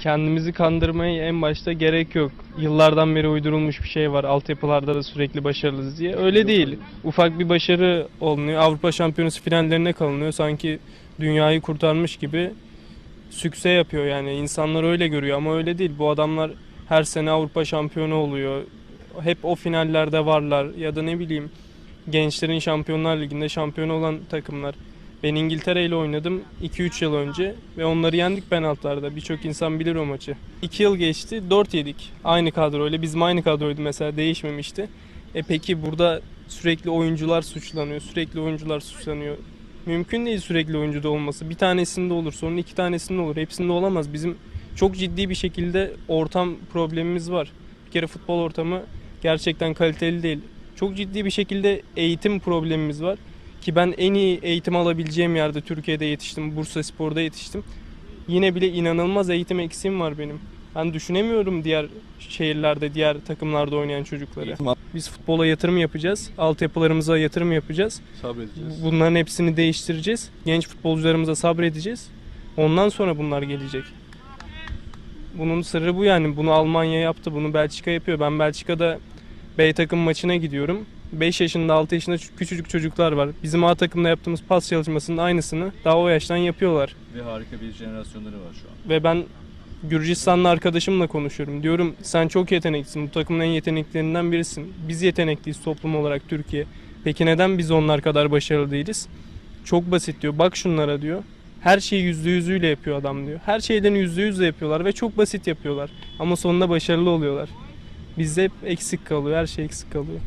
kendimizi kandırmaya en başta gerek yok. Yıllardan beri uydurulmuş bir şey var. Altyapılarda da sürekli başarılıyız diye. Öyle değil. Ufak bir başarı olunuyor. Avrupa Şampiyonası finallerine kalınıyor. Sanki dünyayı kurtarmış gibi sükse yapıyor yani. İnsanlar öyle görüyor ama öyle değil. Bu adamlar her sene Avrupa şampiyonu oluyor. Hep o finallerde varlar ya da ne bileyim gençlerin Şampiyonlar Ligi'nde şampiyon olan takımlar. Ben İngiltere ile oynadım 2-3 yıl önce ve onları yendik penaltılarda. Birçok insan bilir o maçı. 2 yıl geçti 4 yedik. Aynı kadroyla. Bizim aynı kadroydu mesela değişmemişti. E peki burada sürekli oyuncular suçlanıyor. Sürekli oyuncular suçlanıyor. Mümkün değil sürekli oyuncuda olması. Bir tanesinde olur, sonra iki tanesinde olur. Hepsinde olamaz. Bizim çok ciddi bir şekilde ortam problemimiz var. Bir kere futbol ortamı gerçekten kaliteli değil. Çok ciddi bir şekilde eğitim problemimiz var. Ki ben en iyi eğitim alabileceğim yerde Türkiye'de yetiştim. Bursa Spor'da yetiştim. Yine bile inanılmaz eğitim eksiğim var benim. Ben düşünemiyorum diğer şehirlerde, diğer takımlarda oynayan çocukları. Biz futbola yatırım yapacağız. Altyapılarımıza yatırım yapacağız. Sabredeceğiz. Bunların hepsini değiştireceğiz. Genç futbolcularımıza sabredeceğiz. Ondan sonra bunlar gelecek. Bunun sırrı bu yani. Bunu Almanya yaptı, bunu Belçika yapıyor. Ben Belçika'da B takım maçına gidiyorum. 5 yaşında 6 yaşında çü- küçücük çocuklar var. Bizim A takımda yaptığımız pas çalışmasının aynısını daha o yaştan yapıyorlar. Ve harika bir jenerasyonları var şu an. Ve ben Gürcistanlı arkadaşımla konuşuyorum. Diyorum sen çok yeteneklisin. Bu takımın en yeteneklilerinden birisin. Biz yetenekliyiz toplum olarak Türkiye. Peki neden biz onlar kadar başarılı değiliz? Çok basit diyor. Bak şunlara diyor. Her şeyi yüzde yüzüyle yapıyor adam diyor. Her şeyden yüzde yüzle yapıyorlar ve çok basit yapıyorlar. Ama sonunda başarılı oluyorlar. Bizde hep eksik kalıyor. Her şey eksik kalıyor.